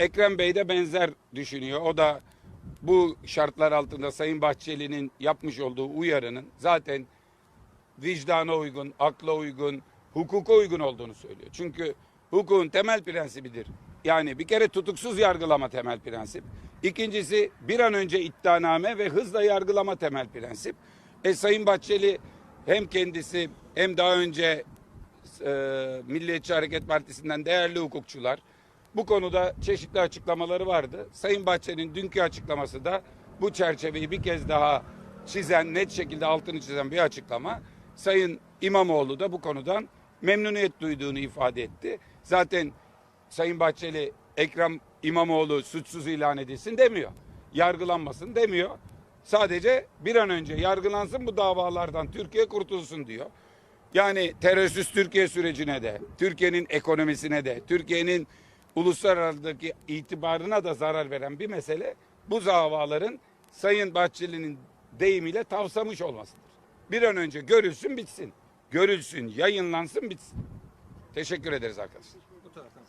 Ekrem Bey de benzer düşünüyor. O da bu şartlar altında Sayın Bahçeli'nin yapmış olduğu uyarının zaten vicdana uygun, akla uygun, hukuka uygun olduğunu söylüyor. Çünkü hukukun temel prensibidir. Yani bir kere tutuksuz yargılama temel prensip. İkincisi bir an önce iddianame ve hızla yargılama temel prensip. E Sayın Bahçeli hem kendisi hem daha önce e, Milliyetçi Hareket Partisi'nden değerli hukukçular bu konuda çeşitli açıklamaları vardı. Sayın Bahçeli'nin dünkü açıklaması da bu çerçeveyi bir kez daha çizen, net şekilde altını çizen bir açıklama. Sayın İmamoğlu da bu konudan memnuniyet duyduğunu ifade etti. Zaten Sayın Bahçeli Ekrem İmamoğlu suçsuz ilan edilsin demiyor. Yargılanmasın demiyor. Sadece bir an önce yargılansın bu davalardan Türkiye kurtulsun diyor. Yani terörsüz Türkiye sürecine de, Türkiye'nin ekonomisine de, Türkiye'nin uluslararası itibarına da zarar veren bir mesele bu davaların Sayın Bahçeli'nin deyimiyle tavsamış olmasıdır. Bir an önce görülsün bitsin. Görülsün, yayınlansın bitsin. Teşekkür ederiz arkadaşlar.